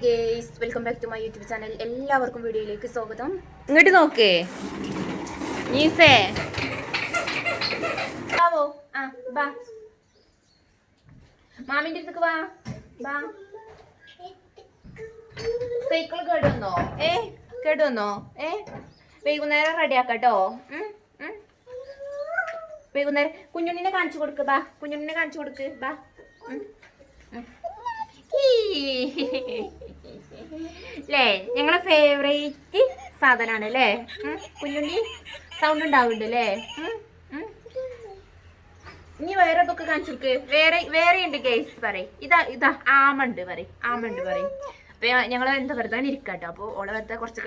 Guys welcome back to my YouTube channel എല്ലാവർക്കും വീഡിയോയിലേക്ക് സ്വാഗതം. ഇങ്ങോട്ട് നോക്കേ. നീസേ. ബാവോ ആ ബാ മാമിന്റെ അടുത്തേക്ക് വാ. ബാ സൈക്കിൾ കേടുവന്നോ? ഏ കേടുവന്നോ? ഏ വൈകുന്നേരം റെഡി ആക്കാട്ടോ. ഉം, ഉം. വൈകുന്നേരം കുഞ്ഞുണ്ണിനെ കാണിച്ചു കൊടുക്ക് ബാ കുഞ്ഞുണ്ണിനെ കാണിച്ചു കൊടുക്ക് ബാ ഉം, ഉം. ല്ലേ? ഞങ്ങളെ ഫേവറേറ്റ് സാധനമാണ് അല്ലേ കുഞ്ഞുണ്ണി സൗണ്ട് ഉണ്ടാവുന്നുണ്ട് അല്ലേ. ഇനി വേറെ ഇതൊക്കെ കാണിച്ചു വേറെ വേറെ ഉണ്ട് കേസ് പറയും. ഇതാ ഇതാ ആമണ്ട് പറയും. ആമണ്ട് പറയും. അപ്പൊ ഞങ്ങൾ എന്താ വെറുതെ ഇരിക്കട്ടോ അപ്പോൾ ഓളെ വെറുതെ കുറച്ച്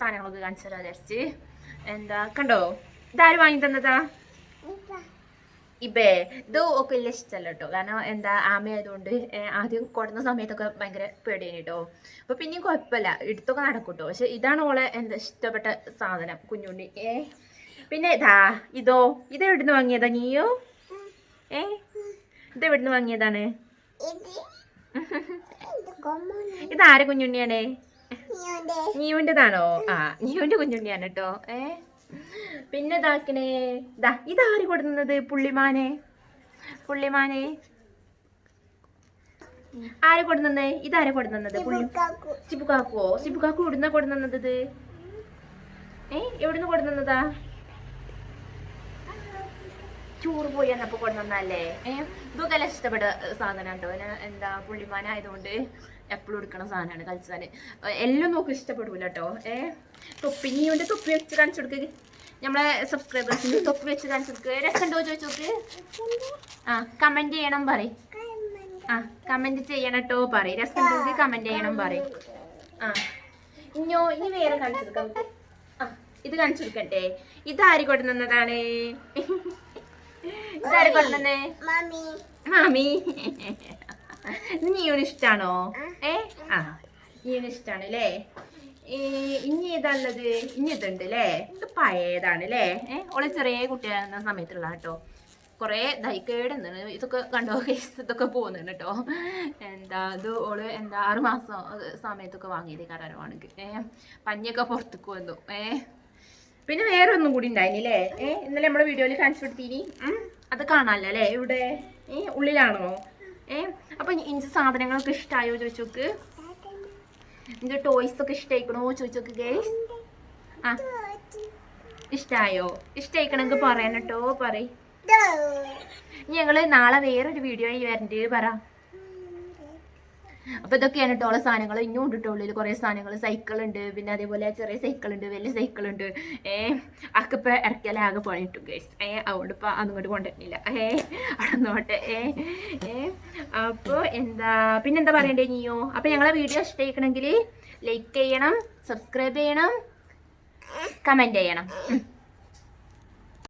സാധനങ്ങളൊക്കെ കാണിച്ചു തരാം വിചാരിച്ച്. എന്താ കണ്ടോ? ഇതാര് വാങ്ങി തന്നതാ? ഇബേ ഇത് ഒക്കെ വലിയ ഇഷ്ടമല്ല കേട്ടോ കാരണം എന്താ ആമയായതുകൊണ്ട് ആയതുകൊണ്ട് ആദ്യം കൊടുന്ന സമയത്തൊക്കെ ഭയങ്കര പേടിയാണ് കേട്ടോ അപ്പൊ പിന്നെയും കുഴപ്പമില്ല എടുത്തൊക്കെ നടക്കും കേട്ടോ പക്ഷെ ഇതാണ് ഓളെ എന്താ ഇഷ്ടപ്പെട്ട സാധനം കുഞ്ഞുണ്ണി. ഏ പിന്നെ ഇതാ ഇതോ ഇത് എവിടുന്ന് വാങ്ങിയതാ നീയോ? ഏ ഇത് എവിടുന്ന് വാങ്ങിയതാണ്? ഇതാരെ കുഞ്ഞുണ്ണിയാണ്? നീയുന്റെതാണോ? ആ നീയുന്റെ കുഞ്ഞുണ്ണിയാണ് കേട്ടോ ഏ? പിന്നെ ഇതാക്കണേ. ഇതാ ഇതാര് കൊടുക്കുന്നത് പുള്ളിമാനെ? പുള്ളിമാനെ. ആര് കൊടുന്നത്? ഇതാരെ കൊടുക്കുന്നത് പുള്ളി സിബുക്കാക്കുവോ സിബുക്കാക്കു ഇവിടുന്ന കൊടുന്നത് ഏ എവിടുന്ന് കൊടുന്നതാ? ടൂർ പോയി എന്നപ്പോ കൊണ്ടുവന്നല്ലേ ഇതൊക്കെ എല്ലാം ഇഷ്ടപ്പെട്ട സാധനം കേട്ടോ എന്താ പുള്ളിമാനായതുകൊണ്ട് എപ്പോഴും എടുക്കണ സാധനമാണ് കളിച്ചാൽ എല്ലാം നോക്കും ഇഷ്ടപ്പെടൂല കേട്ടോ ഏ തൊപ്പി നീ കൊണ്ട് തൊപ്പി വെച്ച് കാണിച്ചു കൊടുക്ക്. നമ്മളെ സബ്സ്ക്രൈബേഴ്സിന് തൊപ്പി വെച്ച് കാണിച്ചു കൊടുക്ക്. രസമുണ്ടോ ചോദിച്ചു നോക്ക്? ആ കമന്റ് ചെയ്യണം പറയും. ആ കമന്റ് ചെയ്യണം കേട്ടോ പറയും. രസമുണ്ടെങ്കിൽ കമന്റ് ചെയ്യണം പറയും. ആ ഇഞ്ഞോ ഇനി വേറെ കാണിച്ചു കൊടുക്കാം. ഇത് കാണിച്ചു കൊടുക്കട്ടെ ഇതാര് കൊണ്ടുവന്നതാണ്? ഇതാര് കൊണ്ടുവന്നേ? മാമി. നീയോട് ഇഷ്ടാണോ? ഏ? ആ ഇവനിഷ്ടാണ് അല്ലേ ഇനി ഏതാണുള്ളത് ഇനി ഇതുണ്ട് അല്ലേ ഇത് പഴയതാണ് അല്ലേ ഏ ഓൾ ചെറിയ കുട്ടിയായിരുന്ന സമയത്തുള്ള കേട്ടോ. കുറേ ദൈക്കേടുന്നാണ് ഇതൊക്കെ കണ്ടോ? ഇതൊക്കെ പോകുന്നുണ്ട് കേട്ടോ. എന്താ ഇത് ഓൾ എന്താ ആറ് മാസം സമയത്തൊക്കെ വാങ്ങിയത് കരവാണെങ്കിൽ ഏ പഞ്ഞൊക്കെ പുറത്തേക്ക് വന്നു. ഏ. പിന്നെ വേറെ ഒന്നും കൂടി ഉണ്ടായില്ലേ ഏ ഇന്നലെ നമ്മുടെ വീഡിയോയിൽ കാണിച്ചു കൊടുത്തീനി. അത് കാണാനല്ലേ അല്ലേ? ഇവിടെ? ഏ ഉള്ളിലാണോ? ഏ അപ്പൊ ഇഞ്ചി സാധനങ്ങളൊക്കെ ഇഷ്ടമായോ ചോദിച്ചോക്ക്? നോക്ക് ടോയ്സ് ഒക്കെ ഇഷ്ടമായിക്കണോ ചോദിച്ചോക്ക് ഗേസ് ആ. ഇഷ്ടായോ? ഇഷ്ടമായിക്കണമെങ്കിൽ പറയണം കേട്ടോ പറ ഞങ്ങൾ നാളെ വേറൊരു വീഡിയോ ആയി വരണ്ട് പറ. അപ്പൊ ഇതൊക്കെയാണ് കേട്ടോ സാധനങ്ങൾ. ഇനിയും ഉണ്ട് കേട്ടോ ഉള്ളിൽ കുറെ സാധനങ്ങൾ. സൈക്കിൾ ഉണ്ട്. പിന്നെ അതേപോലെ ചെറിയ സൈക്കിൾ ഉണ്ട് വലിയ സൈക്കിൾ ഉണ്ട്. ഏ അക്കെ ഇപ്പൊ ഇറക്കിയാലേ ആകെ പണിയിട്ടു ഗൈസ് ഏ അതുകൊണ്ട് ഇപ്പൊ അങ്ങോട്ട് കൊണ്ടുവരുന്നില്ല. ഏ അവിടെ നോട്ടെ. ഏ ഏ അപ്പൊ എന്താ പിന്നെ എന്താ പറയണ്ടേ നീയോ? അപ്പൊ ഞങ്ങളെ വീഡിയോ ഇഷ്ടമായിക്കണമെങ്കിൽ ലൈക്ക് ചെയ്യണം സബ്സ്ക്രൈബ് ചെയ്യണം കമന്റ് ചെയ്യണം.